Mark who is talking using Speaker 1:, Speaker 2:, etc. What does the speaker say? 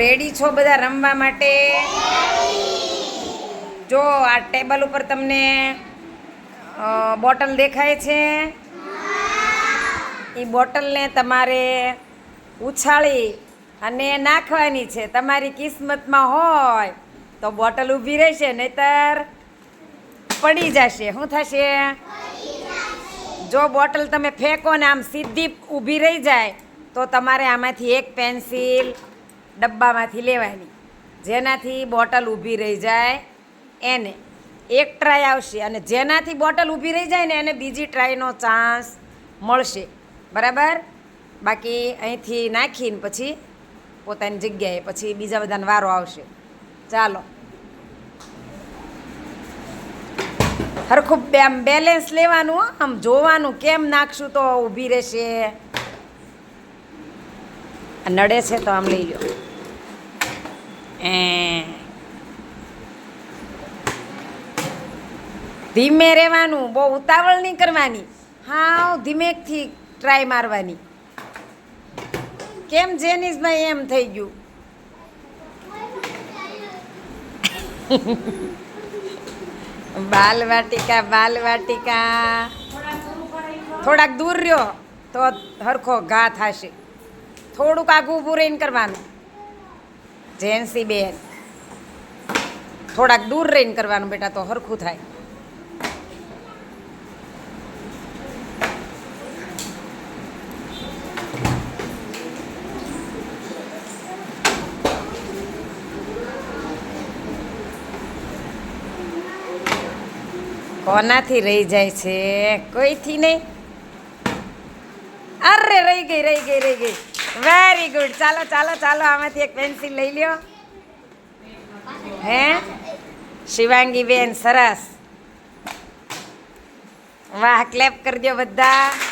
Speaker 1: Ready છો બધા રમવા માટે? જો, આ ટેબલ ઉપર તમને બોટલ દેખાય છે? એ બોટલને તમારે ઉછાળી અને નાખવાની છે. તમારી કિસ્મતમાં હોય તો બોટલ ઊભી રહેશે, નહીતર પડી જશે. શું થશે? જો બોટલ તમે ફેંકો ને આમ સીધી ઊભી રહી જાય, તો તમારે આમાંથી એક પેન્સિલ ડબ્બામાંથી લેવાની. જેનાથી બોટલ ઊભી રહી જાય એને. એક ટ્રાય આવશે અને જેનાથી બોટલ ઊભી રહી જાય ને એને બીજી ટ્રાયનો ચાન્સ મળશે. બરાબર? બાકી અહીંથી નાખીને પછી પોતાની જગ્યાએ પછી બીજા બધાને વારો આવશે. ચાલો. હરખું બે- આમ બેલેન્સ લેવાનું. આમ જોવાનું કેમ નાખશું તો ઊભી રહેશે. નડે છે તો આમ લઈ લો ધીમે રહેવાનું, બહુ ઉતાવળ નહીં કરવાની. હા ધીમેકથી ટ્રાય મારવાની. કેમ જેનિસભાઈ એમ થઈ ગયું? બાલ વાટિકા બાલ વાટિકા. થોડાક દૂર રહ્યો તો હરખો ઘા થશે. થોડુંક આગું ઊભું રહીને કરવાનું. જેન્સી બેન. થોડાક દૂર રહીને કરવાનું બેટા, તો હરખું થાય. કોનાથી રહી જાય છે? કોઈથી નહીં? અરે, રહી ગઈ રહી ગઈ રહી ગઈ. વેરી ગુડ ચાલો ચાલો ચાલો, આમાંથી એક પેન્સિલ લઈ લ્યો. હે? શિવાંગી બેન, સરસ. વાહ ક્લેપ કરજો બધા.